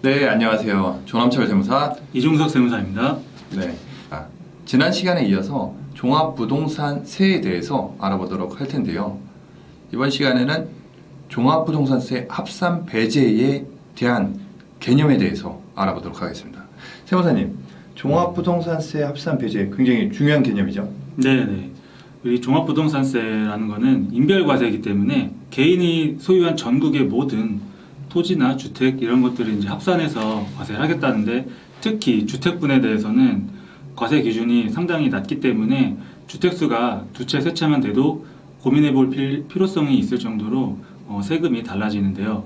네, 안녕하세요. 조남철 세무사. 이종석 세무사입니다. 네. 아, 지난 시간에 이어서 종합부동산 세에 대해서 알아보도록 할 텐데요. 이번 시간에는 종합부동산세 합산 배제에 대한 개념에 대해서 알아보도록 하겠습니다. 세무사님, 종합부동산세 합산 배제 굉장히 중요한 개념이죠. 네네. 우리 종합부동산세라는 거는 인별과세이기 때문에 개인이 소유한 전국의 모든 토지나 주택 이런 것들을 이제 합산해서 과세를 하겠다는데 특히 주택 분에 대해서는 과세 기준이 상당히 낮기 때문에 주택 수가 두 채, 세 채만 돼도 고민해 볼 필- 필요성이 있을 정도로 어, 세금이 달라지는데요.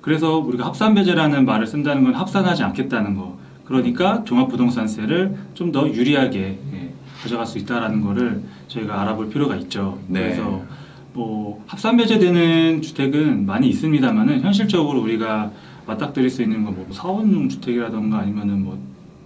그래서 우리가 합산 배제라는 말을 쓴다는 건 합산하지 않겠다는 거. 그러니까 종합부동산세를 좀 더 유리하게 예, 가져갈 수 있다라는 거를 저희가 알아볼 필요가 있죠. 네. 그래서 뭐 합산 배제되는 주택은 많이 있습니다만은 현실적으로 우리가 맞닥뜨릴 수 있는 건뭐 사원용 주택이라던가 아니면은 뭐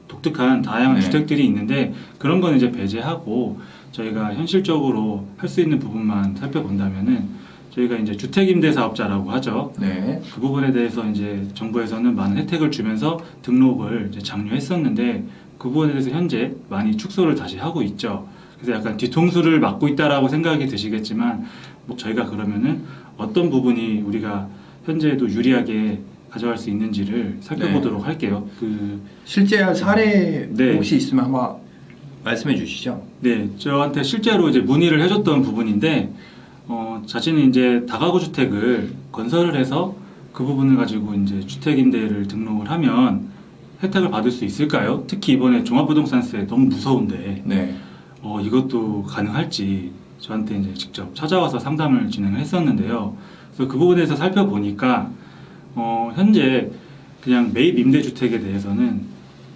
독특한 다양한 네. 주택들이 있는데 그런 거는 이제 배제하고 저희가 현실적으로 할 수 있는 부분만 살펴본다면은 저희가 이제 주택임대 사업자라고 하죠. 네. 그 부분에 대해서 이제 정부에서는 많은 혜택을 주면서 등록을 이제 장려했었는데 그 부분에 대해서 현재 많이 축소를 다시 하고 있죠. 그래서 약간 뒤통수를 맞고 있다라고 생각이 드시겠지만 뭐 저희가 그러면은 어떤 부분이 우리가 현재도 유리하게 가져갈 수 있는지를 살펴보도록 할게요. 그 실제 사례 네. 혹시 있으면 한번 말씀해 주시죠. 네, 저한테 실제로 이제 문의를 해줬던 부분인데 어, 자신이 이제 다가구 주택을 건설을 해서 그 부분을 가지고 이제 주택 임대를 등록을 하면 혜택을 받을 수 있을까요? 특히 이번에 종합부동산세 너무 무서운데 네. 어, 이것도 가능할지 저한테 이제 직접 찾아와서 상담을 진행을 했었는데요. 그래서 그 부분에 대해서 살펴보니까 어, 현재 그냥 매입 임대 주택에 대해서는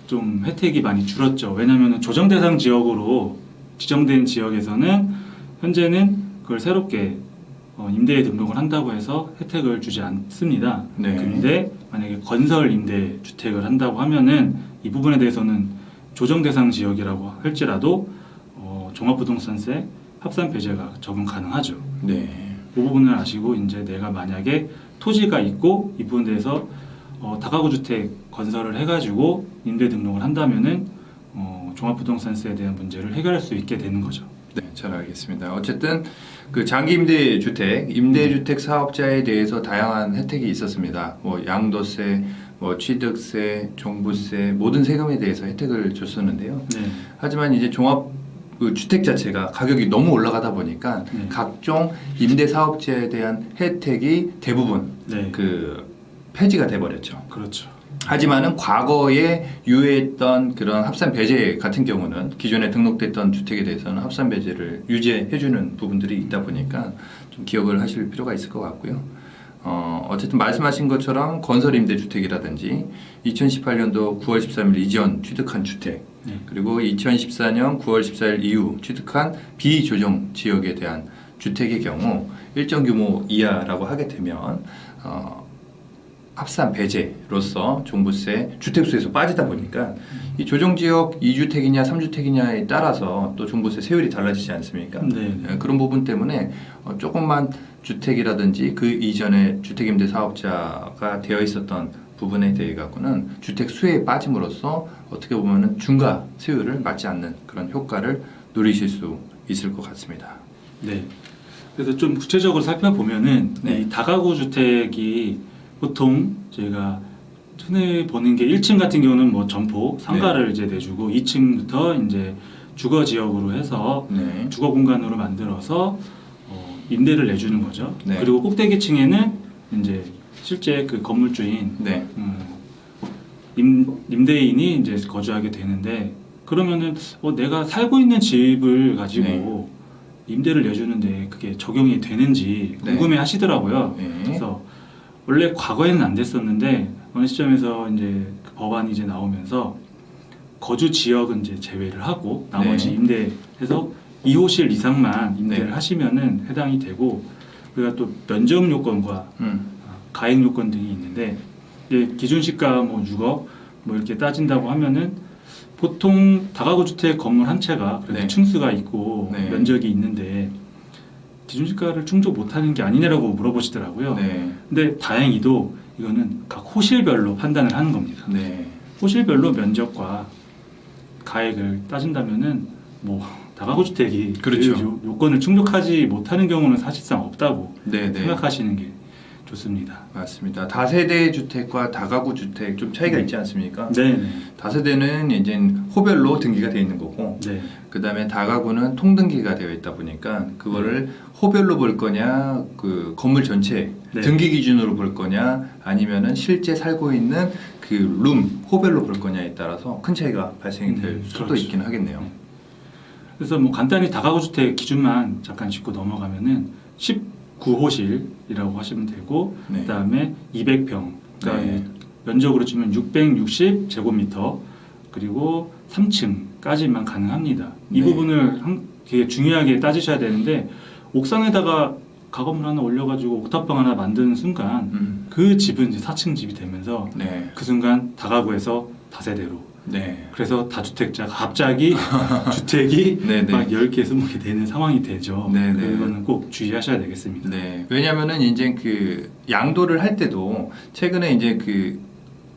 좀 혜택이 많이 줄었죠. 왜냐하면 조정 대상 지역으로 지정된 지역에서는 현재는 그걸 새롭게 어, 임대에 등록을 한다고 해서 혜택을 주지 않습니다. 네. 근데 만약에 건설 임대 주택을 한다고 하면은 이 부분에 대해서는 조정 대상 지역이라고 할지라도 어, 종합부동산세 합산 배제가 적용 가능하죠. 네. 그 부분을 아시고 이제 내가 만약에 토지가 있고 이 부분에 대해서 어, 다가구 주택 건설을 해가지고 임대 등록을 한다면은 어, 종합부동산세에 대한 문제를 해결할 수 있게 되는 거죠. 네, 잘 알겠습니다. 어쨌든 그 장기 임대 주택, 임대 주택 사업자에 대해서 다양한 혜택이 있었습니다. 뭐 양도세, 뭐 취득세, 종부세 모든 세금에 대해서 혜택을 줬었는데요. 네. 하지만 이제 종합 그 주택 자체가 가격이 너무 올라가다 보니까 네. 각종 임대 사업자에 대한 혜택이 대부분 네. 그 폐지가 돼 버렸죠. 그렇죠. 하지만은 과거에 유예했던 그런 합산 배제 같은 경우는 기존에 등록됐던 주택에 대해서는 합산 배제를 유지해 주는 부분들이 있다 보니까 좀 기억을 하실 필요가 있을 것 같고요. 어, 어쨌든 말씀하신 것처럼 건설 임대 주택이라든지 2018년도 9월 13일 이전 취득한 주택 네. 그리고 2014년 9월 14일 이후 취득한 비조정 지역에 대한 주택의 경우 일정 규모 이하라고 하게 되면 어, 합산 배제로서 종부세, 주택수에서 빠지다 보니까 이 조정 지역 2주택이냐 3주택이냐에 따라서 또 종부세 세율이 달라지지 않습니까? 네. 예, 그런 부분 때문에 어, 조금만 주택이라든지 그 이전에 주택임대 사업자가 되어 있었던 부분에 대해 갖고는 주택 수에 빠짐으로써 어떻게 보면은 중과 세율을 맞지 않는 그런 효과를 누리실 수 있을 것 같습니다. 네. 그래서 좀 구체적으로 살펴보면은 네. 이 다가구 주택이 보통 저희가 흔히 보는 게 1층 같은 경우는 뭐 점포 상가를 네. 이제 내주고 2층부터 이제 주거 지역으로 해서 네. 주거 공간으로 만들어서 어, 임대를 내주는 거죠. 네. 그리고 꼭대기층에는 이제 실제 그 건물주인 네. 음, 임, 임대인이 이제 거주하게 되는데 그러면은 어, 내가 살고 있는 집을 가지고 네. 임대를 내주는데 그게 적용이 되는지 네. 궁금해 하시더라고요. 네. 그래서 원래 과거에는 안 됐었는데 어느 시점에서 이제 그 법안이 이제 나오면서 거주 지역은 이제 제외를 하고 나머지 네. 임대해서 2호실 이상만 임대를 네. 하시면은 해당이 되고 우리가 또 면적 요건과 음. 아, 가액 요건 등이 있는데 기준 시가 뭐 6억 뭐 이렇게 따진다고 하면은 보통 다가구 주택 건물 한 채가 그래도 네. 층수가 있고 네. 면적이 있는데 기준 시가를 충족 못하는 게 아니냐라고 물어보시더라고요. 네. 근데 다행히도 이거는 각 호실별로 판단을 하는 겁니다. 네. 호실별로 면적과 가액을 따진다면은 뭐 다가구 주택이 그렇죠. 그 요, 요건을 충족하지 못하는 경우는 사실상 없다고 네, 네. 생각하시는 게 좋습니다. 맞습니다. 다세대 주택과 다가구 주택 좀 차이가 있지 않습니까? 네, 네, 다세대는 이제 호별로 등기가 되어 있는 거고 네, 그 다음에 다가구는 통등기가 되어 있다 보니까 그거를 호별로 볼 거냐 그 건물 전체 네. 등기 기준으로 볼 거냐 아니면은 실제 살고 있는 그 룸 호별로 볼 거냐에 따라서 큰 차이가 발생이 될 음, 수도 그렇죠. 있긴 하겠네요. 그래서 뭐 간단히 다가구 주택 기준만 잠깐 짚고 넘어가면은 19호실이라고 하시면 되고 네. 그다음에 200평 그러니까 네. 면적으로 치면 660 제곱미터 그리고 3층까지만 가능합니다. 이 네. 부분을 한- 되게 중요하게 따지셔야 되는데 옥상에다가 가건물 하나 올려가지고 옥탑방 하나 만드는 순간 음. 그 집은 이제 4층 집이 되면서 네. 그 순간 다가구에서 다세대로 네. 그래서 다주택자가 갑자기 주택이 네, 네. 막 10개, 20개 되는 상황이 되죠. 네, 네. 그거는 꼭 주의하셔야 되겠습니다. 네. 왜냐면은 이제 그 양도를 할 때도 최근에 이제 그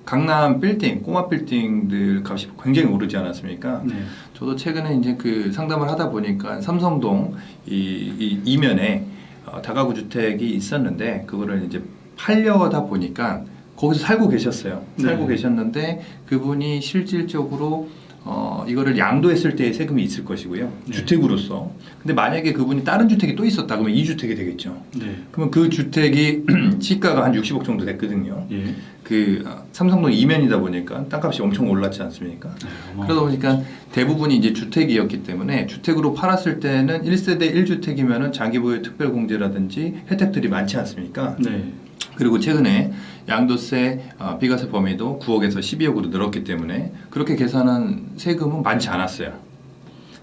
강남 빌딩, 꼬마 빌딩들 값이 굉장히 오르지 않았습니까? 네. 저도 최근에 이제 그 상담을 하다 보니까 삼성동 이, 이 이면에 어, 다가구 주택이 있었는데 그거를 이제 팔려다 보니까 거기서 살고 계셨어요. 네. 살고 계셨는데 그분이 실질적으로 어, 이거를 양도했을 때의 세금이 있을 것이고요. 네. 주택으로서. 근데 만약에 그분이 다른 주택이 또 있었다 그러면 이 주택이 되겠죠. 네. 그러면 그 주택이 시가가 한 60억 정도 됐거든요. 예. 그 어, 삼성동 이면이다 보니까 땅값이 엄청 올랐지 않습니까? 네, 그러다 보니까 대부분이 이제 주택이었기 때문에 주택으로 팔았을 때는 1세대 1주택이면은 장기 보유 특별 공제라든지 혜택들이 많지 않습니까? 네. 그리고 최근에 양도세 어, 비과세 범위도 9억에서 12억으로 늘었기 때문에 그렇게 계산한 세금은 많지 않았어요.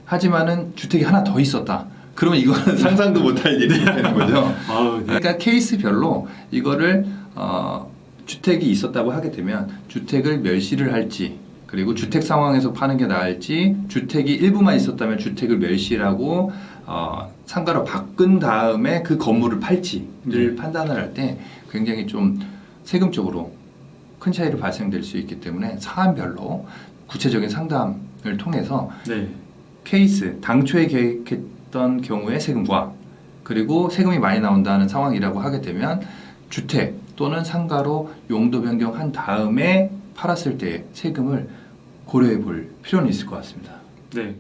하지만은 주택이 하나 더 있었다. 그러면 이거는 상상도 못할 일이 되는 거죠. 아우, 네. 그러니까 케이스별로 이거를 어, 주택이 있었다고 하게 되면 주택을 멸시를 할지 그리고 주택 상황에서 파는 게 나을지 주택이 일부만 있었다면 주택을 멸시하고 어, 상가로 바꾼 다음에 그 건물을 팔지를 네. 판단을 할 때 굉장히 좀 세금적으로 큰 차이로 발생될 수 있기 때문에 사안별로 구체적인 상담을 통해서 네. 케이스 당초에 계획했던 경우의 세금과 그리고 세금이 많이 나온다는 상황이라고 하게 되면 주택 또는 상가로 용도 변경한 다음에 팔았을 때 세금을 고려해 볼 필요는 있을 것 같습니다. 네.